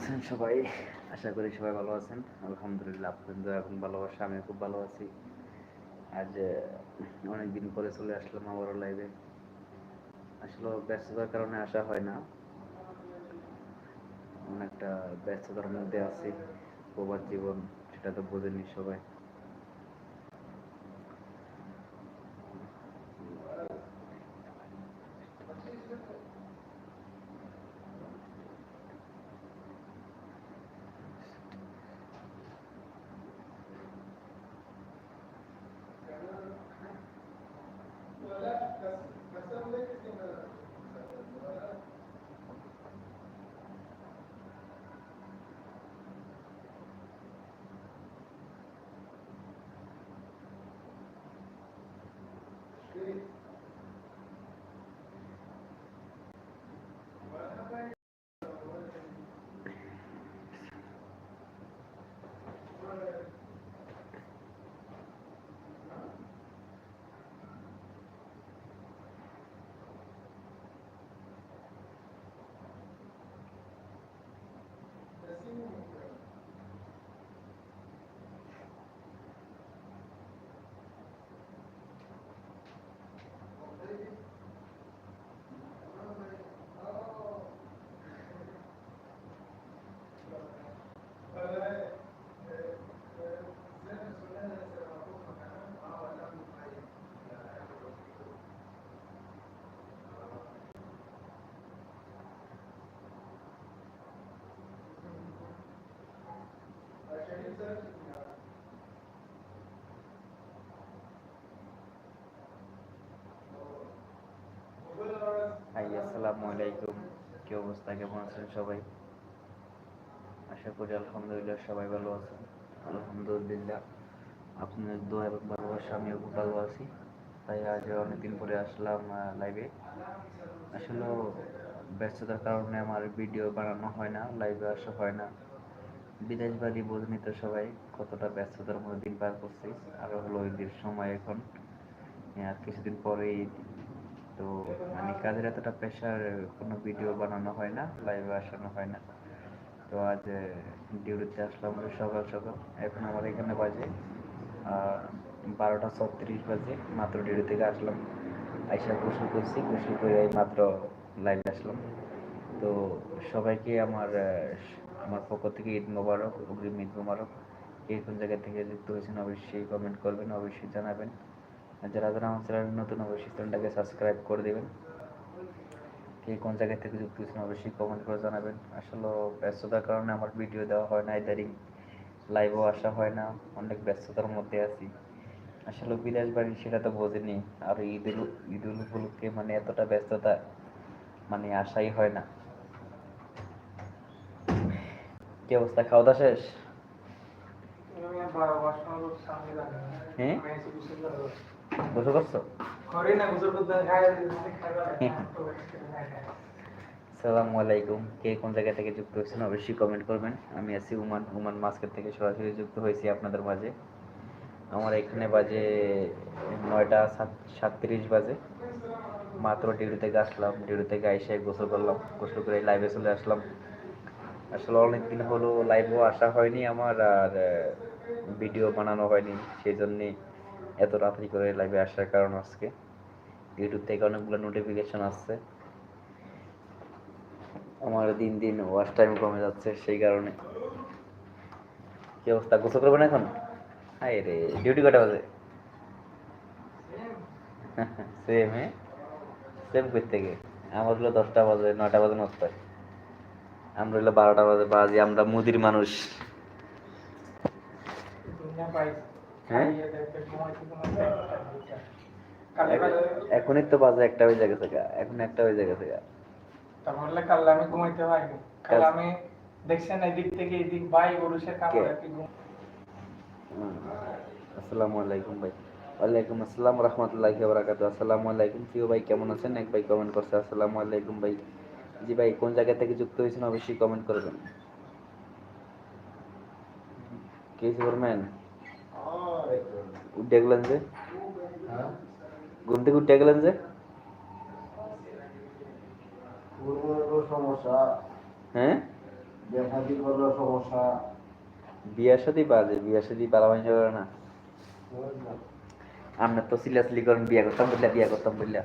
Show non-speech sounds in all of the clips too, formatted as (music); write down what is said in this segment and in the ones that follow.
আছেন সবাই? আশা করি সবাই ভালো আছেন। আলহামদুলিল্লাহ, আপনাদের এখন ভালো ভালোবাসা আমি খুব ভালো আছি। আজ অনেকদিন পরে চলে আসলাম আবারও লাইভে আসলে ব্যস্ততার কারণে আসা হয় না। অনেকটা ব্যস্ততার মধ্যে আছি। প্রবাদ জীবন, সেটা তো বোঝেনি সবাই। হাই আসসালামু আলাইকুম। কি অবস্থা? কেমন আছেন সবাই? আশা করি আলহামদুলিল্লাহ সবাই ভালো আছেন। আলহামদুলিল্লাহ। আপনার দোয়া এবং ভালোবাসা আমিও খুব ভালো আছি। তাই আজ অনেকদিন পরে আসলাম লাইভে আসলে ব্যস্ততার কারণে আমার ভিডিও বানানো হয় না লাইভে আসা হয় না। বিদেশ বাড়ি বোঝনি তো সবাই কতটা ব্যস্ততার মধ্যে দিন পার করছি। আরও হলো ঈদের সময় এখন। আর কিছুদিন পরেই তো মানে কাজের এতটা প্রেশার কোনো ভিডিও বানানো হয় না লাইভে আসানো হয় না। তো আজ ডিউটিতে আসলাম সকাল সকাল। এখন আমার এখানে বাজে বারোটা ছত্রিশ বাজে, মাত্র ডিউটি থেকে আসলাম। আইসা গোসল করছি, গোসল করে মাত্র লাইভে আসলাম। তো সবাইকে আমার আমার পক্ষ থেকে ঈদ মোবারক, অগ্রিম ঈদ মোবারক। কে কোন জায়গা থেকে যুক্ত হয়েছেন অবশ্যই কমেন্ট করবেন, অবশ্যই জানাবেন। যারা যারা আমার নতুন অবশ্যই চ্যানেলটাকে সাবস্ক্রাইব করে দেবেন কে কোন জায়গা থেকে যুক্ত হয়েছেন অবশ্যই কমেন্ট করে জানাবেন আসলে ব্যস্ততার কারণে আমার ভিডিও দেওয়া হয় না ইদারিং লাইভও আসা হয় না অনেক ব্যস্ততার মধ্যে আছি আসলে বিদেশ বাড়ি সেটা তো বোঝেনি আর ঈদুল ঈদুল উপলক্ষে মানে এতটা ব্যস্ততা মানে আশাই হয় না কি অবস্থা খাওয়া দাওয়া শেষ হ্যাঁ? গোসল করছ? সালামু আলাইকুম। কে কোন জায়গা থেকে যুক্ত হয়েছেন অবশ্যই কমেন্ট করবেন। আমি আছি উমান। উমান মাস্কের থেকে সরাসরি যুক্ত হয়েছি আপনাদের মাঝে। আমার এখানে বাজে নয়টা সাত সাতত্রিশ বাজে। মাত্র ডিউটি থেকে আসলাম। ডিউটি থেকে আইসে গোসল করলাম। গোসল করে লাইভে চলে আসলাম। আসলে অনেকদিন হলো লাইভেও আসা হয়নি আমার আর ভিডিও বানানো হয়নি সেই জন্যে এত রাত্রি করে লাইভে আসার কারণ আজকে। ইউটিউব থেকে অনেকগুলো নোটিফিকেশন আসছে। আমার দিন দিন ওয়াচ টাইম কমে যাচ্ছে, সেই কারণে। কি অবস্থা? গোসল করবেন এখন? হাই রে ডিউটি কটা বাজে? (laughs) সেম হ্যাঁ? সেম করতে গিয়ে আমার হলো দশটা বাজে, নয়টা বাজে নস্তায় আমরা হলো বারোটা বাজে বাজে, আমরা মুদির মানুষ। এখনই তো বাজে একটা হয়ে গেছে গা এখন একটা হয়ে গেছে গা। তাহলে কাল আমি ঘুমাইতে পারিনি কাল আমি দেখছেন এদিক থেকে এদিক ভাই কে? ঘুম। আসসালামু আলাইকুম ভাই। ওয়ালাইকুম আসসালাম রহমতুল্লাহি আসসালামু আলাইকুম প্রিয় ভাই কেমন আছেন? এক ভাই কমেন্ট করছে আসসালামু আলাইকুম ভাই। জি ভাই কোন জায়গা থেকে যুক্ত হয়েছেন অবশ্যই কমেন্ট করবেন। কে সুপারম্যান উঠে গেলেন যে? ঘুম থেকে উঠে গেলেন যে? সমস্যা। হ্যাঁ? সমস্যা। বিয়ার বাজে বিয়ার করে না। আমরা তো সিরিয়াসলি করেন বিয়া করতাম বললে বিয়া করতাম বললে।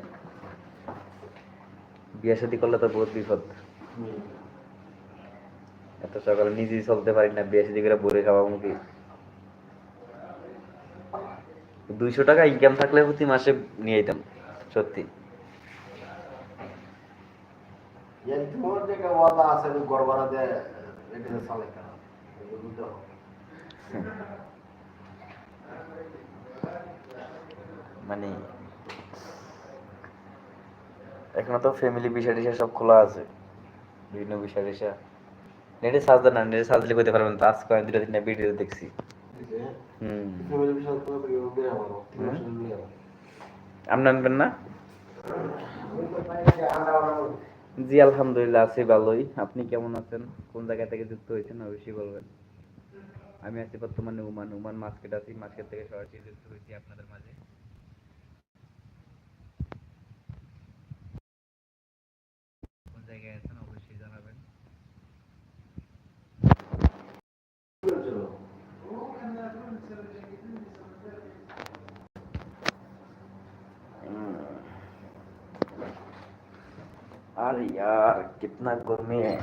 বিয়া শাদী করলে তো বহুত বিপদ। এত সকালে নিজেই চলতে পারি না বিয়া শাদী করে বলে খাওয়া মুখে দুইশো টাকা ইনকাম থাকলে প্রতি মাসে নিয়ে যেতাম সত্যি। মানে এখনও তো ফ্যামিলি বিষয় টিষয় সব খোলা আছে। বিভিন্ন বিষয় টিষয় নেটে দেন না নেটে দিলে করতে পারবেন তো আজকে আমি দুটো তিনটা ভিডিও দেখছি। আপনি আনবেন না? জি আলহামদুলিল্লাহ আছি ভালোই। আপনি কেমন আছেন? কোন জায়গা থেকে যুক্ত হয়েছেন অবশ্যই বলবেন। আমি আছি বর্তমানে উমান। উমান মার্কেট আছি মার্কেট থেকে সরাসরি যুক্ত হয়েছি আপনাদের মাঝে কোন জায়গায় আছেন অবশ্যই জানাবেন अरे यार कितना गर्मी है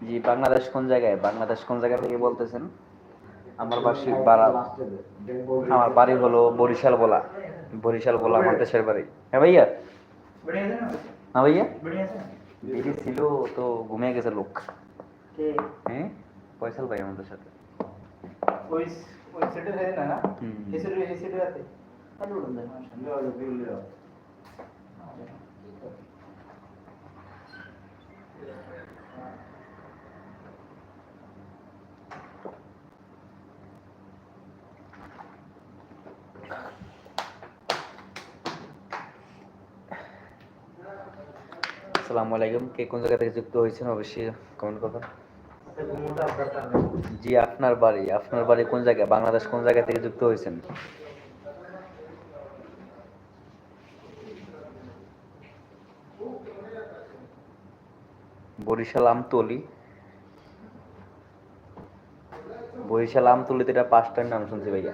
জি বাংলাদেশ কোন জায়গায় বাংলাদেশ কোন জায়গা থেকে বলতেছেন আমার বার্ষিক বাড়া আমার বাড়ি হলো বরিশাল বলা বরিশাল বলা আমার দেশের বাড়ি। হ্যাঁ ভাইয়া? হ্যাঁ ভাইয়া? বিড়ি ছিল তো ঘুমিয়ে গেছে লোক। হ্যাঁ? পয়সাল ভাই আমাদের সাথে। ওই ওই সেটে থাকে না না? এই আছে তাহলে উড়ন যায় সন্ধ্যা Thank you. আসসালামু আলাইকুম। কে কোন জায়গা থেকে যুক্ত হয়েছেন অবশ্যই কমেন্ট করবেন। জি, আপনার বাড়ি। আপনার বাড়ি কোন জায়গায় বাংলাদেশ কোন জায়গা থেকে যুক্ত হয়েছেন? বরিশাল আমতলি। বরিশাল আমতলিতে এটা পাঁচটার নাম শুনছি ভাইয়া।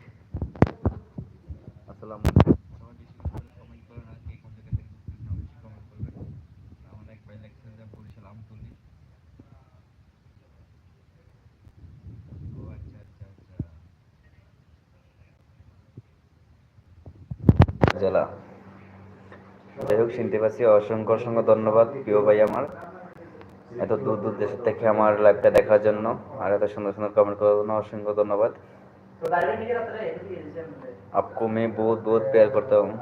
আসসালামু আলাইকুম। জেলা যাই শুনতে পাচ্ছি। অসংখ্য অসংখ্য ধন্যবাদ, প্রিয় ভাই আমার। এত দূর দূর দেশ থেকে আমার লাইভটা দেখার জন্য। আর এত সুন্দর সুন্দর কমেন্ট করার জন্য অসংখ্য ধন্যবাদ। तो आपको मैं बहुत बहुत प्यार करता हूँ।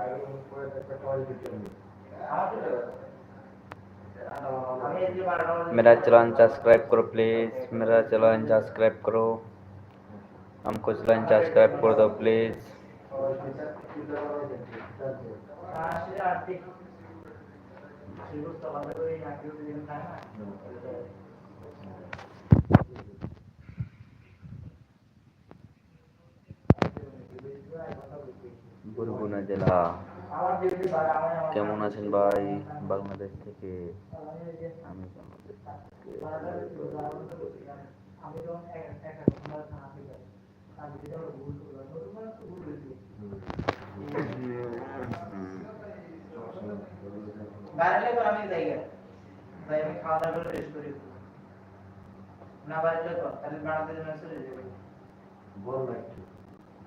मेरा चैनल सब्सक्राइब करो प्लीज़ मेरा चैनल सब्सक्राइब करो। हमको चैनल सब्सक्राइब कर दो प्लीज़ বরগুনা জেলা। কেমন আছেন ভাই? বাংলাদেশ থেকে আমি বাংলাদেশ বাইরে খাওয়া দাওয়া না বাড়িলে তো বল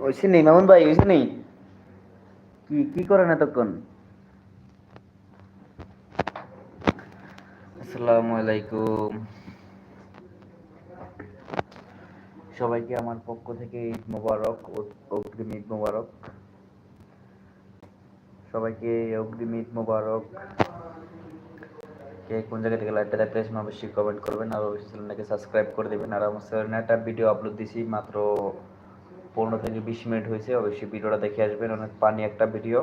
ওইসে নেই, মামুন ভাই ওইসে নেই। কি কি করেন এতক্ষণ? আলাইকুম। সবাইকে আমার পক্ষ থেকে ঈদ মোবারক অগ্রিম ঈদ মোবারক। সবাইকে অগ্রিম ঈদ মোবারক। কে কোন জায়গা থেকে লাইভটা দেখতে আসেন অবশ্যই কমেন্ট করবেন। আর অবশ্যই সাবস্ক্রাইব করে দেবেন। আর আমার একটা ভিডিও আপলোড দিছি, মাত্র পনেরো থেকে বিশ মিনিট হয়েছে, অবশ্যই ভিডিওটা দেখে আসবেন, অনেক পানি একটা ভিডিও।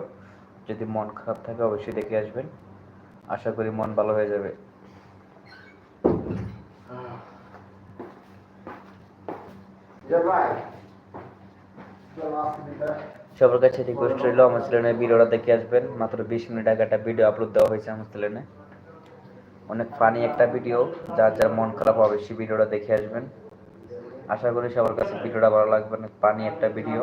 যদি মন খারাপ থাকে, অবশ্যই দেখে আসবেন। আশা করি মন ভালো হয়ে যাবে। সবার কাছে রিকোয়েস্ট রইল, আমার চ্যানেলে ভিডিওটা দেখে আসবেন। মাত্র বিশ মিনিট আগে একটা ভিডিও আপলোড দেওয়া হয়েছে আমার চ্যানেলে অনেক ফানি একটা ভিডিও যার যার মন খারাপ হবে সেই ভিডিওটা দেখে আসবেন। আশা করি সবার কাছে ভিডিওটা ভালো লাগবে। অনেক ফানি একটা ভিডিও।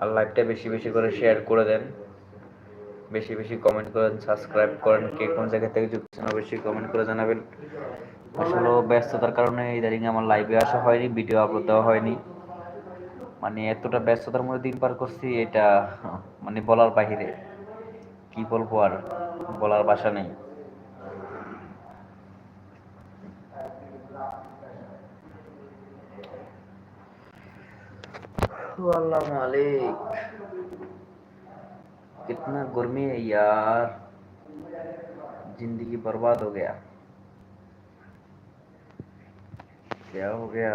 আর লাইভটা বেশি বেশি করে শেয়ার করে দেন। বেশি বেশি কমেন্ট করেন সাবস্ক্রাইব করেন, কে কোন জায়গা থেকে যুক্ত অবশ্যই কমেন্ট করে জানাবেন। আসলে ব্যস্ততার কারণে ইদানিং আমার লাইভে আসা হয়নি ভিডিও আপলোড দেওয়া হয়নি। মানে এতটা ব্যস্ততার মধ্যে দিন পার করছি, এটা মানে বলার বাহিরে। কি বলব আর? বলার ভাষা নেই ओ अल्लाह मालिक कितना गर्मी है यार जिंदगी बर्बाद हो गया क्या हो गया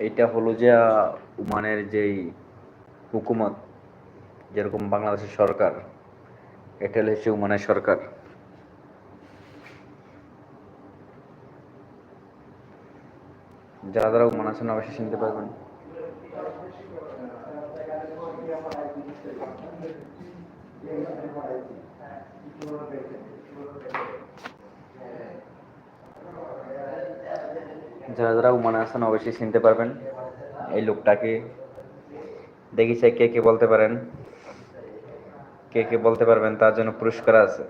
এইটা হলো যে আহ, ওমানের যেই হুকুমত যেরকম বাংলাদেশের সরকার এটা হলো হচ্ছে ওমানের সরকার। যারা যারা ওমান আছেন অবশ্যই শুনতে পারবেন। যারা যারা ওমানে আছেন অবশ্যই চিনতে পারবেন এই লোকটাকে। দেখি চাই কে কে বলতে পারেন। কে কে বলতে পারবেন তার জন্য পুরস্কার আছে।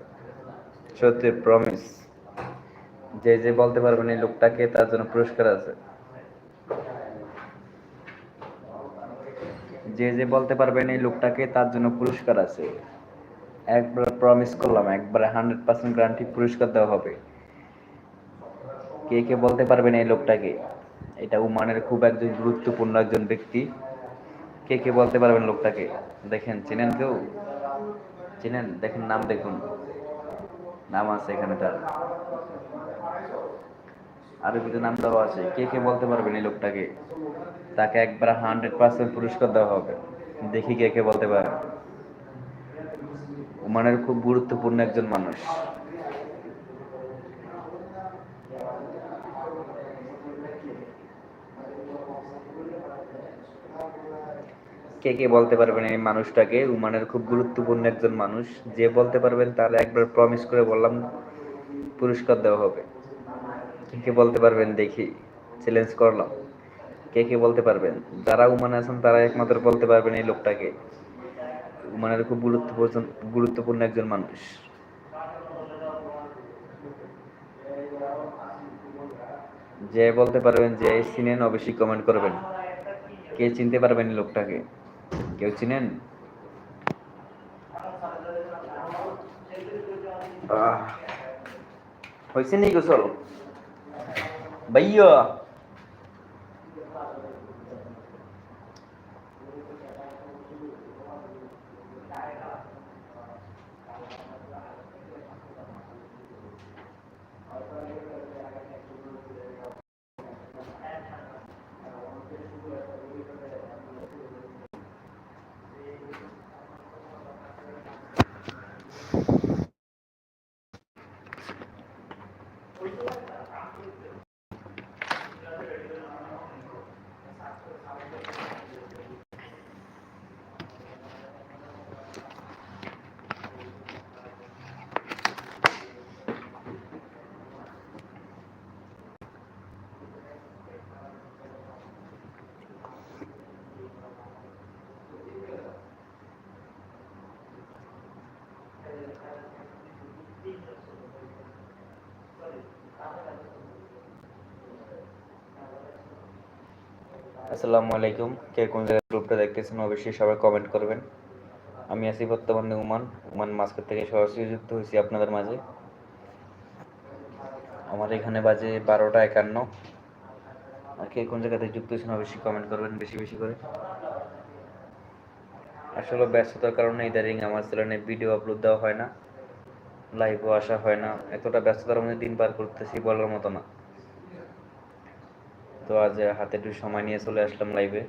সত্যি প্রমিস যে যে বলতে পারবেন এই লোকটাকে তার জন্য পুরস্কার আছে। যে যে বলতে পারবেন এই লোকটাকে তার জন্য পুরস্কার আছে। একবার প্রমিস করলাম, একবারে হান্ড্রেড পার্সেন্ট গ্যারান্টি পুরস্কার দেওয়া হবে। কে কে বলতে পারবেন এই লোকটাকে? এটা উমানের খুব একজন গুরুত্বপূর্ণ একজন ব্যক্তি। কে কে বলতে পারবেন লোকটাকে? দেখেন, চেনেন কেউ? চেনেন? দেখেন, নাম দেখুন। নাম আছে এখানে তার। আরবিতে নাম দেওয়া আছে। কে কে বলতে পারবেন এই লোকটাকে? তাকে একবার হান্ড্রেড পার্সেন্ট পুরস্কার দেওয়া হবে। দেখি কে কে বলতে পারে। ওমানের খুব গুরুত্বপূর্ণ একজন মানুষ। কে কে বলতে পারবেন এই মানুষটাকে? উমানের খুব গুরুত্বপূর্ণ একজন মানুষ। যে বলতে পারবেন তার একবার প্রমিস করে বললাম পুরস্কার দেওয়া হবে। কে বলতে পারবেন দেখি চ্যালেঞ্জ করলাম। কে কে বলতে পারবেন? যারা উমানে আছেন তারা একমাত্র বলতে পারবেন এই লোকটাকে। উমানের খুব গুরুত্বপূর্ণ গুরুত্বপূর্ণ একজন মানুষ। যে বলতে পারবেন যে চিনেন, অবশ্যই কমেন্ট করবেন। কে চিনতে পারবেন লোকটাকে? কেউ চিনেন? হয়েছে নি গোসল? ভাইয়া আসসালামু আলাইকুম। কে কোন জায়গায় গ্রুপটা দেখতেছেন অবশ্যই সবাই কমেন্ট করবেন। আমি আছি বর্তমানে উমান। উমান মাস্কের থেকে সরাসরি যুক্ত হয়েছি আপনাদের মাঝে। আমার এখানে বাজে বারোটা একান্ন। আর কে কোন জায়গাতে যুক্ত হয়েছেন অবশ্যই কমেন্ট করবেন বেশি বেশি করে। আসলে ব্যস্ততার কারণে ইদারিং আমার চ্যানেলে ভিডিও আপলোড দেওয়া হয় না। লাইভও আসা হয় না। এতটা ব্যস্ততার মধ্যে দিন পার করতেছি বলার মতো না। তো আজ হাতে একটু সময় নিয়ে চলে আসলাম লাইভে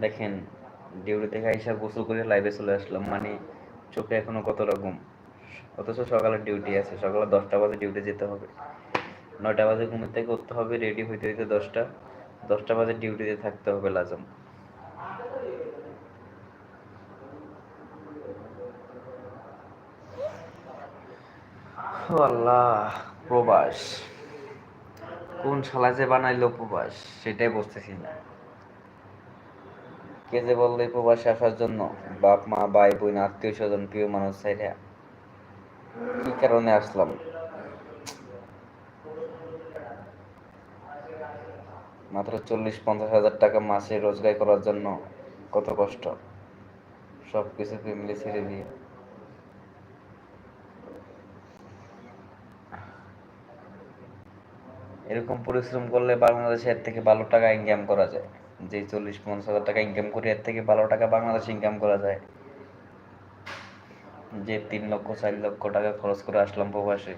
দেখেন ডিউটি থেকে আইসা গোসল করে লাইভে চলে আসলাম। মানে চোখে এখনও কত রকম। অথচ সকালে ডিউটি আছে, সকালে দশটা বাজে ডিউটি যেতে হবে। নয়টা বাজে ঘুম থেকে উঠতে হবে রেডি হইতে হইতে দশটা। দশটা বাজে ডিউটিতে থাকতে হবে লাজম। আল্লাহ, প্রবাস। কোন শালা যে বানাইলো প্রবাস, সেটাই বুঝতেছি না। কে যে বলল উপবাসে আসার জন্য, বাপ, মা, ভাই, বোন, আত্মীয় স্বজন, প্রিয় মানুষ চাইরা কি কারণে আসলাম? মাত্র চল্লিশ পঞ্চাশ হাজার টাকা মাসে রোজগার করার জন্য কত কষ্ট? সব কিছু ফ্যামিলি ছেড়ে দিয়ে। এরকম পরিশ্রম করলে বাংলাদেশে এর থেকে ভালো টাকা ইনকাম করা যায়। যে চল্লিশ, পঞ্চাশ হাজার টাকা ইনকাম করে এর থেকে ভালো টাকা বাংলাদেশে ইনকাম করা যায়। যে তিন লক্ষ, চার লক্ষ টাকা খরচ করে আসলাম প্রবাসে,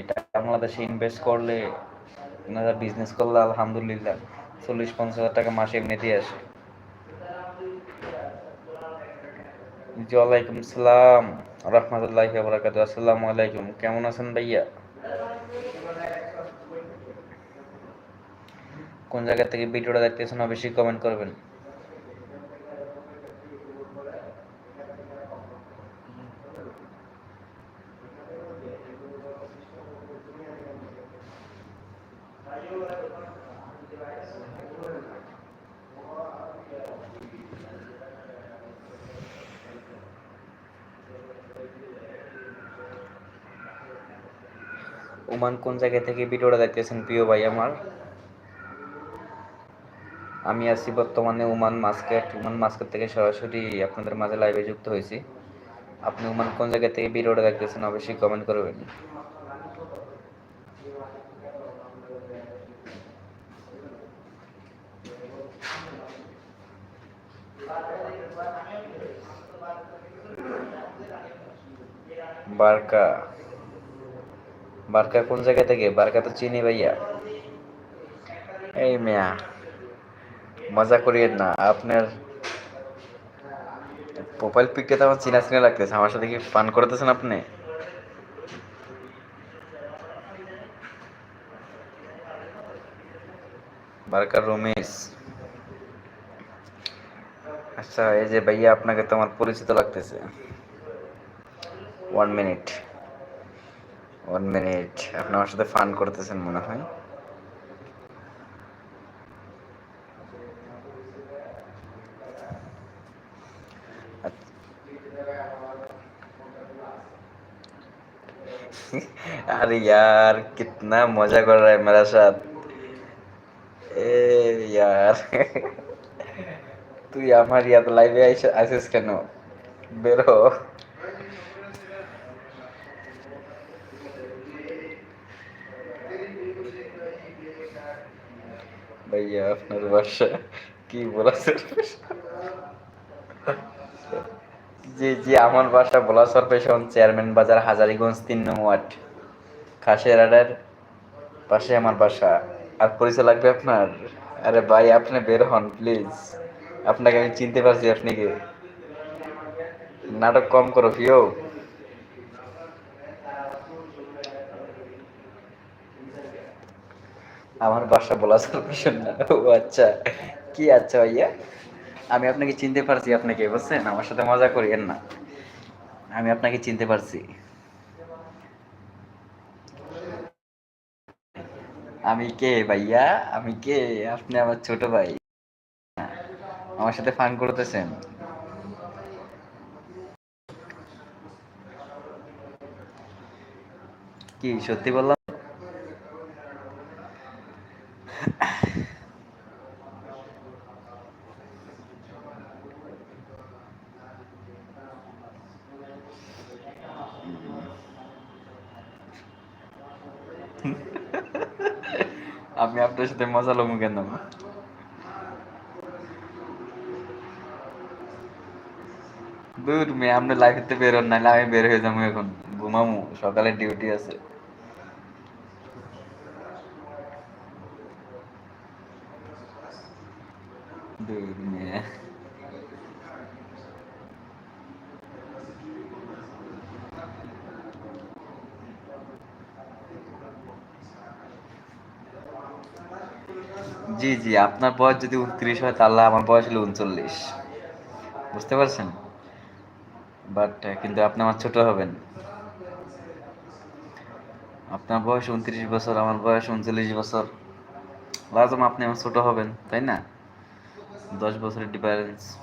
এটা বাংলাদেশে ইনভেস্ট করলে বিজনেস করলে আলহামদুলিল্লাহ চল্লিশ, পঞ্চাশ হাজার টাকা মাসে এমনিতেই আসে। জি, ওয়ালাইকুম সালাম, রহমতুল্লাহ বরাকাত আসসালামু আলাইকুম, কেমন আছেন ভাইয়া? কোন জায়গা থেকে ভিডিওটা দেখতেছেন অবশ্যই কমেন্ট করবেন। ওমান কোন জায়গা থেকে ভিডিওটা দেখতেছেন প্রিয় ভাই আমার? আমি আছি বর্তমানে ওমান মাস্কেট। ওমান মাস্কেট থেকে সরাসরি আপনাদের মাঝে লাইভে যুক্ত হয়েছি। আপনি ওমান কোন জায়গা থেকে ভিডিওটা দেখতেছেন অবশ্যই কমেন্ট করবেন। বারকা। বারকা কোন জায়গা থেকে? বারকা তো চিনি ভাইয়া। এই মিয়া। মজা করিয়েন না, আপনার প্রোফাইল পিকটা তো আমার চিনা চিনা লাগতেছে, আমার সাথে কি ফান করতেছেন আপনি? বারকার রমেশ। আচ্ছা এই যে ভাইয়া, আপনাকে তো আমার পরিচিত লাগতেছে। ওয়ান মিনিট ওয়ান মিনিট আপনি আমার সাথে ফান করতেছেন মনে হয়। अरे यार कितना मजा कर रहा है मेरा साथ ए यार তুই আমার ইয়াত লাইভে আসিস কেন বেরো ভাইয়া আপনার বাসা কি বলেছে জি জি আমার বাসা বলাসর পেশন চেয়ারম্যান বাজার হাজারিগঞ্জ তিন নং ওয়ার্ড খাসিয়ারাডার পাশে আমার বাসা। আর পরিচয় লাগবে আপনার? আরে ভাই, আপনি বের হন প্লিজ আপনাকে আমি চিনতে পারছি, আপনি কি? নাটক কম করো, প্রিয়। আমার বাসা বলাসর পেশন না। ও আচ্ছা। কি আচ্ছা ভাইয়া? আমি আপনাকে চিনতে পারছি আপনাকে বুঝছেন? আমার সাথে মজা করিয়েন না। আমি আপনাকে চিনতে পারছি। আমি কে ভাইয়া? আমি কে? আপনি আমার ছোট ভাই। আমার সাথে ফান করতেছেন। কি, সত্যি বললাম? আমি আপনার সাথে মজা লমু কেন? দূর মেয়ে, আপনি লাইফেতে বেরোন, নাহলে আমি বের হয়ে যাব এখন। ঘুমামু, সকালে ডিউটি আছে দূর মেয়ে জি জি আপনার বয়স যদি উনত্রিশ হয়, তাহলে আমার বয়স হলো উনচল্লিশ। বুঝতে পারছেন? বাট কিন্তু আপনি আমার ছোট হবেন। আপনার বয়স উনত্রিশ বছর, আমার বয়স উনচল্লিশ বছর। লাজম আপনি আমার ছোট হবেন, তাই না? দশ বছরের ডিফারেন্স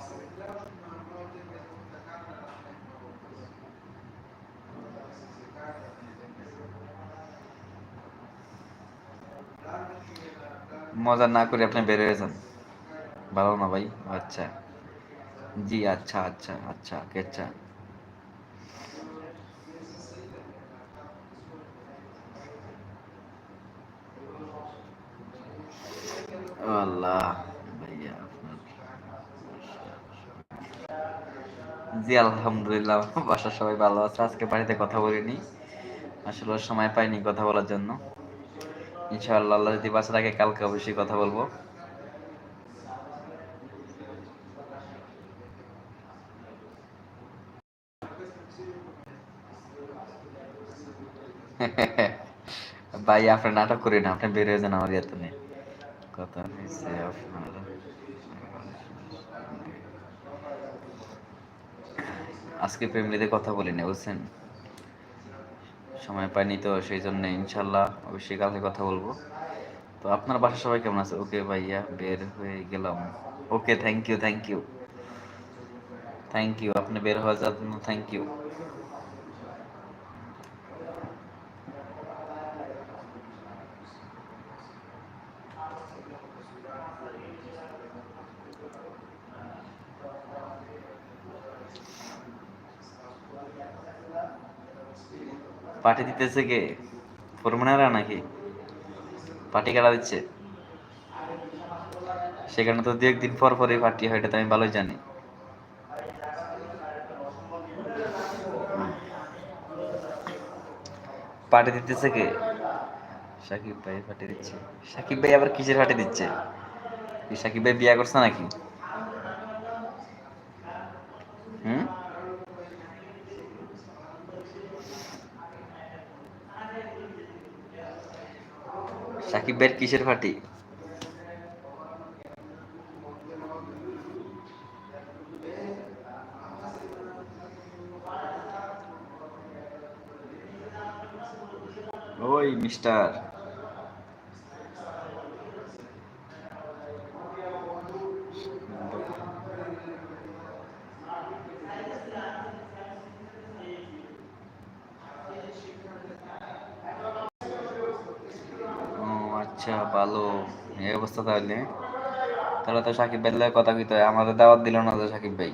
মজা না করে আপনি বের হয়ে যান। ভালো না ভাই? আচ্ছা। জি আচ্ছা আচ্ছা আচ্ছা আচ্ছা। আল্লাহ ভাইয়া জি, আলহামদুলিল্লাহ, বাসার সবাই ভালো আছে। আজকে বাড়িতে কথা বলিনি। আসলে সময় পাইনি কথা বলার জন্য। ইনশাআল্লাহ, আল্লাহ যদি বাসা থাকে, কালকে অবশ্যই কথা বলব। (laughs) ভাই, আপনার নাটক করি না, আপনি বের হয়ে যান আমার ইয়াতে নেই কথা হয়েছে, আপনার আজকে ফ্যামিলিতে কথা বলিনি, বুঝছেন? সময় পাইনি, তো সেই জন্য ইনশাল্লাহ অবশ্যই কালকে কথা বলব। তো আপনার বাসা সবাই কেমন আছে? ওকে ভাইয়া, বের হয়ে গেলাম। Okay thank you thank you thank you আপনি বের হওয়ার জন্য থ্যাংক ইউ পার্টি দিতেছে কে? ফরমানারা নাকি? পার্টি কারা দিচ্ছে? সেখানে তো দু একদিন পর পরই পার্টি হয়, এটা তো আমি ভালোই জানি। পার্টি দিতেছে কে? সাকিব ভাই পার্টি দিচ্ছে। সাকিব ভাই আবার কিসের পার্টি দিচ্ছে? সাকিব ভাই বিয়া করছে নাকি? বিগ ব্যাট কিসের ফাটি? ওই মিস্টার। তাহলে। তাহলে তো সাকিব লগে কথা কইতে হয়। আমাদের দাওয়াত দিল না তো সাকিব ভাই।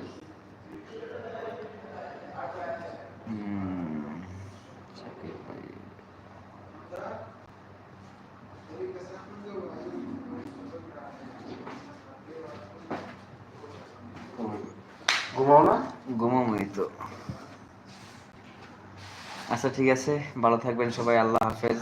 সাকিব ভাই। ঘুমাও না? ঘুমামই তো। আচ্ছা ঠিক আছে। ভালো থাকবেন সবাই। আল্লাহ হাফেজ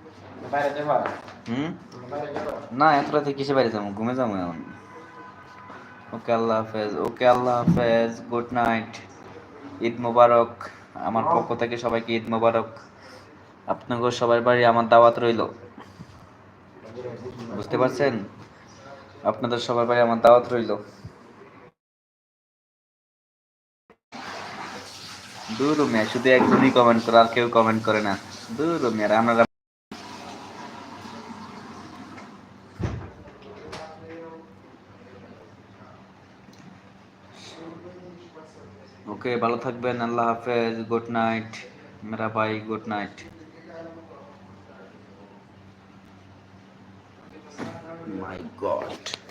বাইরে যাবা হুম? বাইরে যাবা? না এত রাতে কিসে বাইরে যাব? ঘুমে যাব এখন। ওকে আল্লাহ হাফেজ ওকে আল্লাহ হাফেজ গুড নাইট ঈদ মোবারক। আমার পক্ষ থেকে সবাইকে ঈদ মোবারক। আপনাকে সবার বাড়ি আমার দাওয়াত রইল। বুঝতে পারছেন? আপনাদের সবার বাড়ি আমার দাওয়াত রইল। দূর মিয়া শুধু একজনই কমেন্ট করে আর কেউ কমেন্ট করে না। দূর মিয়া আমরা ওকে ভালো থাকবেন আল্লাহ হাফেজ গুড নাইট মেরা ভাই গুড নাইট মাই গড